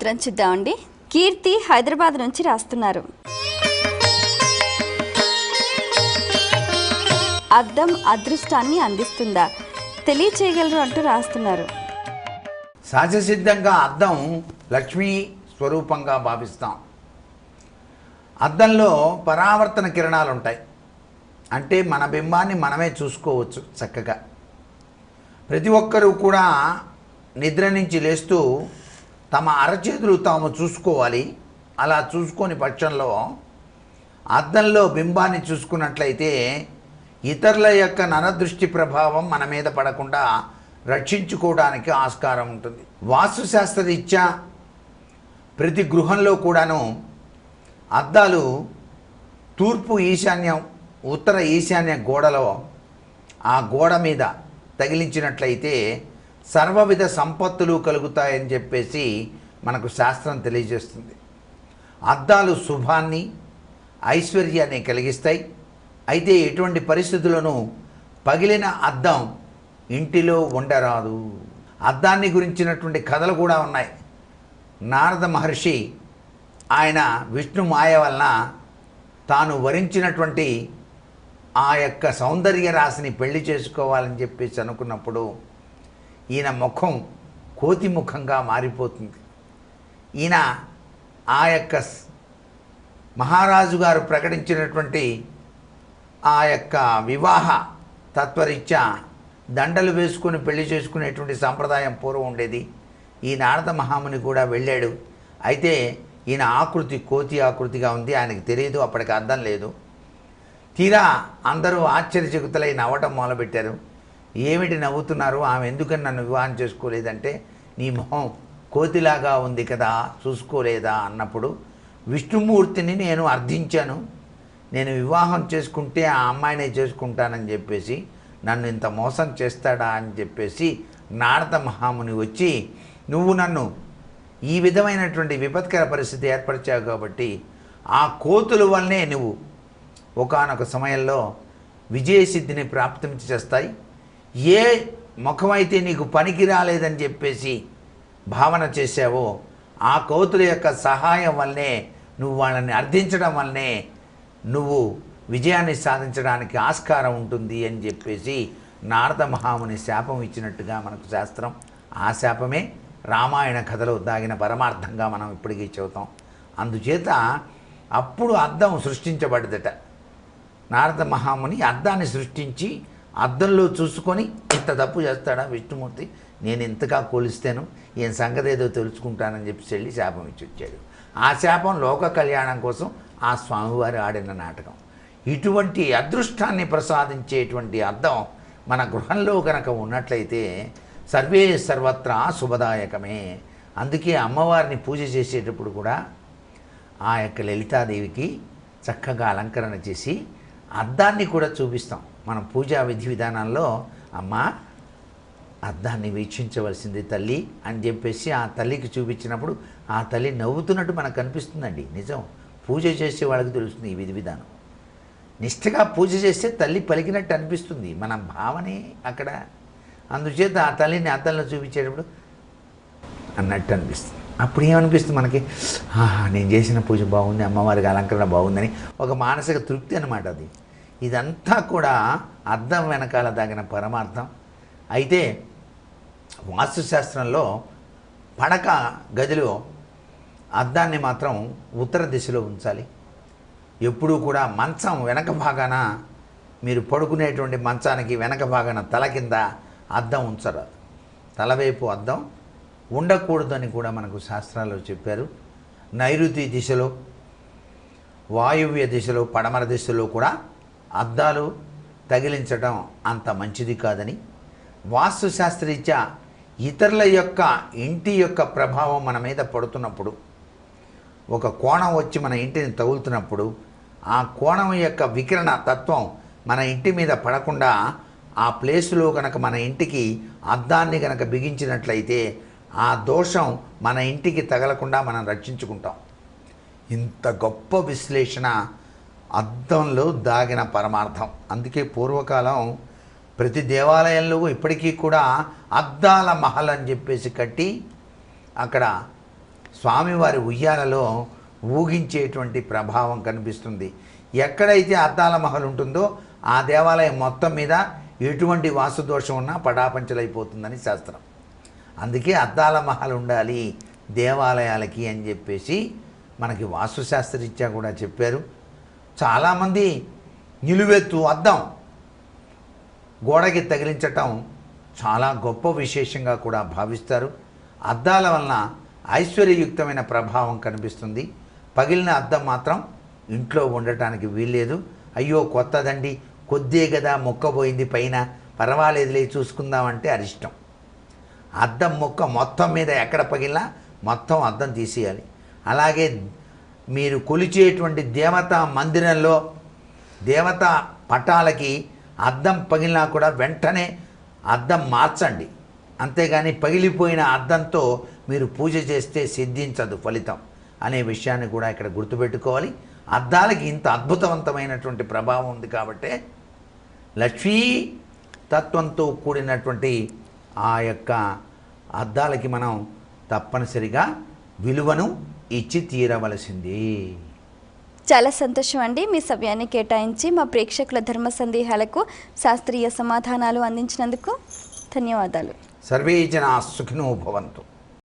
చిత్రం చూద్దామండి. కీర్తి హైదరాబాద్ నుంచి రాస్తున్నారు. అర్థం అదృష్టాన్ని అందిస్తుందా? తెలియచేయగలరు అంటూ రాస్తున్నారు. సహజసిద్ధంగా అర్థం లక్ష్మీ స్వరూపంగా భావిస్తాం. అద్దంలో పరావర్తన కిరణాలు ఉంటాయి అంటే మన బింబాన్ని మనమే చూసుకోవచ్చు చక్కగా. ప్రతి ఒక్కరూ కూడా నిద్ర నుంచి లేస్తూ తమ అరచేతులు తాము చూసుకోవాలి. అలా చూసుకొని పక్షంలో అద్దంలో బింబాన్ని చూసుకున్నట్లయితే ఇతరుల యొక్క ననదృష్టి ప్రభావం మన మీద పడకుండా రక్షించుకోవడానికి ఆస్కారం ఉంటుంది. వాస్తుశాస్త్రరీత్యా ప్రతి గృహంలో కూడాను అద్దాలు తూర్పు ఈశాన్యం ఉత్తర ఈశాన్య గోడలో ఆ గోడ మీద తగిలించినట్లయితే సర్వవిధ సంపత్తులు కలుగుతాయని చెప్పేసి మనకు శాస్త్రం తెలియజేస్తుంది. అద్దాలు శుభాన్ని ఐశ్వర్యాన్ని కలిగిస్తాయి. అయితే ఎటువంటి పరిస్థితులను పగిలిన అద్దం ఇంటిలో ఉండరాదు. అద్దాన్ని గురించినటువంటి కథలు కూడా ఉన్నాయి. నారద మహర్షి ఆయన విష్ణు మాయ వలన తాను వరించినటువంటి ఆ యొక్క సౌందర్య రాశిని పెళ్ళి చేసుకోవాలని చెప్పేసి అనుకున్నప్పుడు ఈయన ముఖం కోతి ముఖంగా మారిపోతుంది. ఈయన ఆ యొక్క మహారాజు గారు ప్రకటించినటువంటి ఆ యొక్క వివాహ తత్వరీత్యా దండలు వేసుకొని పెళ్ళి చేసుకునేటువంటి సాంప్రదాయం పూర్వం ఉండేది. ఈ నారద మహాముని కూడా వెళ్ళాడు. అయితే ఈయన ఆకృతి కోతి ఆకృతిగా ఉంది ఆయనకు తెలియదు అప్పటికి అర్థం లేదు. తీరా అందరూ ఆశ్చర్యచకుతులై నవ్వటం మొదలుపెట్టారు. ఏమిటి నవ్వుతున్నారు? ఆమె ఎందుకని నన్ను వివాహం చేసుకోలేదంటే నీ మొహం కోతిలాగా ఉంది కదా చూసుకోలేదా అన్నప్పుడు విష్ణుమూర్తిని నేను అర్థించాను. నేను వివాహం చేసుకుంటే ఆ అమ్మాయినే చేసుకుంటానని చెప్పేసి నన్ను ఇంత మోసం చేస్తాడా అని చెప్పేసి నారద మహాముని వచ్చి నువ్వు నన్ను ఈ విధమైనటువంటి విపత్కర పరిస్థితి ఏర్పరిచావు కాబట్టి ఆ కోతుల వల్లనే నువ్వు ఒకానొక సమయంలో విజయసిద్ధిని ప్రాప్తం చేస్తాయి ఏ ముఖమైతే నీకు పనికి రాలేదని చెప్పేసి భావన చేశావో ఆ కోతుల యొక్క సహాయం వల్లనే నువ్వు వాళ్ళని అర్థించడం వల్లనే నువ్వు విజయాన్ని సాధించడానికి ఆస్కారం ఉంటుంది అని చెప్పేసి నారద మహాముని శాపం ఇచ్చినట్టుగా మనకు శాస్త్రం. ఆ శాపమే రామాయణ కథలో దాగిన పరమార్థంగా మనం ఇప్పటికీ చెబుతాం. అందుచేత అప్పుడు అర్థం సృష్టించబడ్డదట నారద మహాముని అర్థాన్ని సృష్టించి అద్దంలో చూసుకొని ఇంత తప్పు చేస్తాడా విష్ణుమూర్తి? నేను ఇంతగా కోలిస్తాను ఈయన సంగతి ఏదో తెలుసుకుంటానని చెప్పి వెళ్ళి శాపం ఇచ్చి వచ్చాడు. ఆ శాపం లోక కళ్యాణం కోసం ఆ స్వామివారు ఆడిన నాటకం. ఇటువంటి అదృష్టాన్ని ప్రసాదించేటువంటి అర్థం మన గృహంలో కనుక ఉన్నట్లయితే సర్వే సర్వత్రా శుభదాయకమే. అందుకే అమ్మవారిని పూజ చేసేటప్పుడు కూడా ఆ యొక్క లలితాదేవికి చక్కగా అలంకరణ చేసి అద్దాన్ని కూడా చూపిస్తాం. మనం పూజా విధి విధానాల్లో అమ్మ అర్థాన్ని వీక్షించవలసింది తల్లి అని చెప్పేసి ఆ తల్లికి చూపించినప్పుడు ఆ తల్లి నవ్వుతున్నట్టు మనకు కనిపిస్తుందండి నిజం. పూజ చేసే వాళ్ళకి తెలుస్తుంది ఈ విధి విధానం. నిష్ఠగా పూజ చేస్తే తల్లి పలికినట్టు అనిపిస్తుంది మన భావనే అక్కడ. అందుచేత ఆ తల్లిని అద్దంలో చూపించేటప్పుడు అన్నట్టు అనిపిస్తుంది. అప్పుడు ఏమనిపిస్తుంది మనకి? "ఆహా, నేను చేసిన పూజ బాగుంది అమ్మవారికి అలంకరణ బాగుందని ఒక మానసిక తృప్తి అనమాట అది. ఇదంతా కూడా అర్థం వెనకాల దాగిన పరమార్థం. అయితే వాస్తుశాస్త్రంలో పడక గదిలో అద్దాన్ని మాత్రం ఉత్తర దిశలో ఉంచాలి. ఎప్పుడూ కూడా మంచం వెనక భాగాన మీరు పడుకునేటువంటి మంచానికి వెనక భాగాన తల కింద అద్దం ఉంచరు. తలవైపు అద్దం ఉండకూడదని కూడా మనకు శాస్త్రాల్లో చెప్పారు. నైరుతి దిశలో వాయువ్య దిశలో పడమర దిశలో కూడా అద్దాలు తగిలించడం అంత మంచిది కాదని వాస్తుశాస్త్రరీత్యా ఇతరుల యొక్క ఇంటి యొక్క ప్రభావం మన మీద పడుతున్నప్పుడు ఒక కోణం వచ్చి మన ఇంటిని తగులుతున్నప్పుడు ఆ కోణం యొక్క వికిరణ తత్వం మన ఇంటి మీద పడకుండా ఆ ప్లేసులో కనుక మన ఇంటికి అద్దాన్ని కనుక బిగించినట్లయితే ఆ దోషం మన ఇంటికి తగలకుండా మనం రక్షించుకుంటాం. ఇంత గొప్ప విశ్లేషణ అద్దంలో దాగిన పరమార్థం. అందుకే పూర్వకాలం ప్రతి దేవాలయంలో ఇప్పటికీ కూడా అద్దాల మహల్ అని చెప్పేసి కట్టి అక్కడ స్వామివారి ఉయ్యాలలో ఊగించేటువంటి ప్రభావం కనిపిస్తుంది. ఎక్కడైతే అద్దాల మహల్ ఉంటుందో ఆ దేవాలయం మొత్తం మీద ఎటువంటి వాసుదోషం ఉన్నా పటాపంచలైపోతుందని శాస్త్రం. అందుకే అద్దాల మహల్ ఉండాలి దేవాలయాలకి అని చెప్పేసి మనకి వాస్తుశాస్త్రరీత్యా కూడా చెప్పారు. చాలామంది నిలువెత్తు అద్దం. గోడకి తగిలించటం చాలా గొప్ప విశేషంగా కూడా భావిస్తారు. అద్దాల వలన ఐశ్వర్యయుక్తమైన ప్రభావం కనిపిస్తుంది. పగిలిన అద్దం మాత్రం ఇంట్లో ఉండటానికి వీల్లేదు. అయ్యో కొత్తదండి. కొద్దే కదా మొక్కబోయింది పైన. పర్వాలేదులే చూసుకుందామంటే అరిష్టం. అద్దం మొక్క మొత్తం మీద ఎక్కడ పగిలినా మొత్తం అద్దం తీసేయాలి. అలాగే మీరు కొలిచేటువంటి దేవతా మందిరంలో దేవతా పటాలకి అద్దం పగిలినా కూడా వెంటనే అద్దం మార్చండి. అంతేగాని పగిలిపోయిన అద్దంతో మీరు పూజ చేస్తే సిద్ధించదు ఫలితం అనే విషయాన్ని కూడా ఇక్కడ గుర్తుపెట్టుకోవాలి. అద్దాలకి ఇంత అద్భుతవంతమైనటువంటి ప్రభావం ఉంది కాబట్టే లక్ష్మీ తత్వంతో కూడినటువంటి ఆ యొక్క అద్దాలకి మనం తప్పనిసరిగా విలువను ఇచ్చి తీరవలసింది. చాలా సంతోషం అండి మీ సమయాన్ని కేటాయించి మా ప్రేక్షకుల ధర్మ సందేహాలకు శాస్త్రీయ సమాధానాలు అందించినందుకు. ధన్యవాదాలు. సర్వే జనా సుఖినో భవంతు.